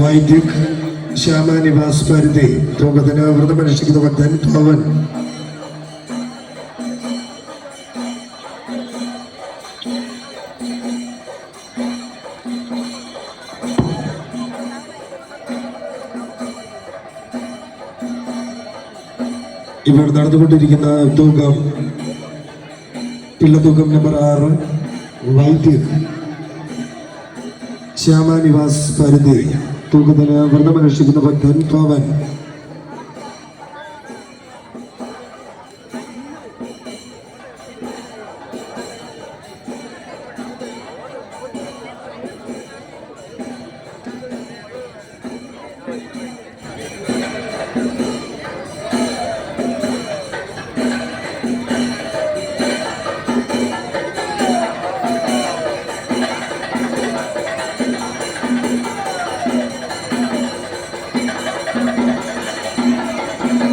വൈദിക് ശ്യാമനിവാസ് പരിധി. തൂക്കത്തിന് വ്രതമനുഷ്ഠിക്കുന്ന ഭക്തൻ പവൻ ഇവിടെ നടന്നുകൊണ്ടിരിക്കുന്ന തൂക്കം പിള്ളത്തൂക്കം നമ്പർ ആറ് വൈദ്യുത് ശ്യാമാനിവാസ് പരിധി. തൂക്കത്തിന് വ്രതമനുഷ്ഠിക്കുന്ന ഭക്തൻ പവൻ.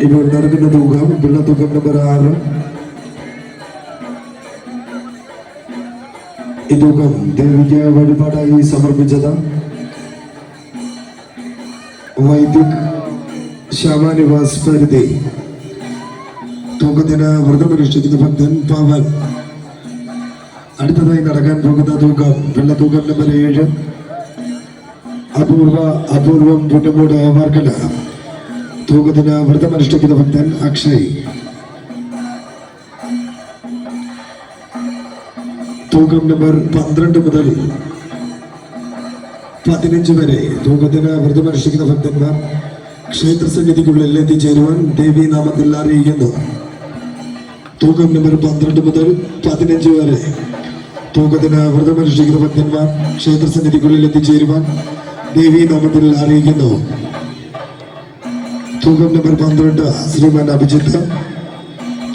ഇപ്പോൾ നടക്കുന്ന തൂക്കം പിള്ളത്തൂക്കം നമ്പർ ആറ്. ഈ തൂക്കം ദേവിക്ക് വഴിപാടായി സമർപ്പിച്ചത് വൈദിക് ശ്യാമാനിവാസ് പരിധി. തൂക്കത്തിന് വ്രതമനുഷ്ഠിക്കുന്ന ഭക്തൻ പവൻ. അടുത്തതായി നടക്കാൻ പോകുന്ന തൂക്കം വെള്ളത്തൂക്കം നമ്പർ ഏഴ്. അപൂർവ അപൂർവം പുട്ടുമൂട് വർക്കല. തൂക്കത്തിന് വ്രതമനുഷ്ഠിക്കുന്ന ഭക്തൻ അക്ഷയ്. തൂക്കം നമ്പർ പന്ത്രണ്ട് മുതൽ പതിനഞ്ച് വരെ. തൂക്കത്തിന് വ്രതമനുഷ്ഠിക്കുന്ന ഭക്തന്മാർ ക്ഷേത്ര സന്നിധിക്കുള്ളിൽ എത്തിച്ചേരുവാൻ ദേവി നാമത്തിൽ അറിയിക്കുന്നു. തൂക്കം നമ്പർ പന്ത്രണ്ട് മുതൽ പതിനഞ്ച് വരെ. തൂക്കത്തിന് വ്രതമനുഷ്ഠിക്കുന്ന ഭക്തന്മാർ ക്ഷേത്ര സന്നിധിക്കുള്ളിൽ എത്തിച്ചേരുവാൻ ദേവി നാമത്തിൽ അറിയിക്കുന്നു. തൂക്കം നമ്പർ പന്ത്രണ്ട് ശ്രീമാൻ അഭിജിത്ത്.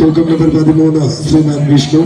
തൂക്കം നമ്പർ പതിമൂന്ന് ശ്രീമാൻ വിഷ്ണു.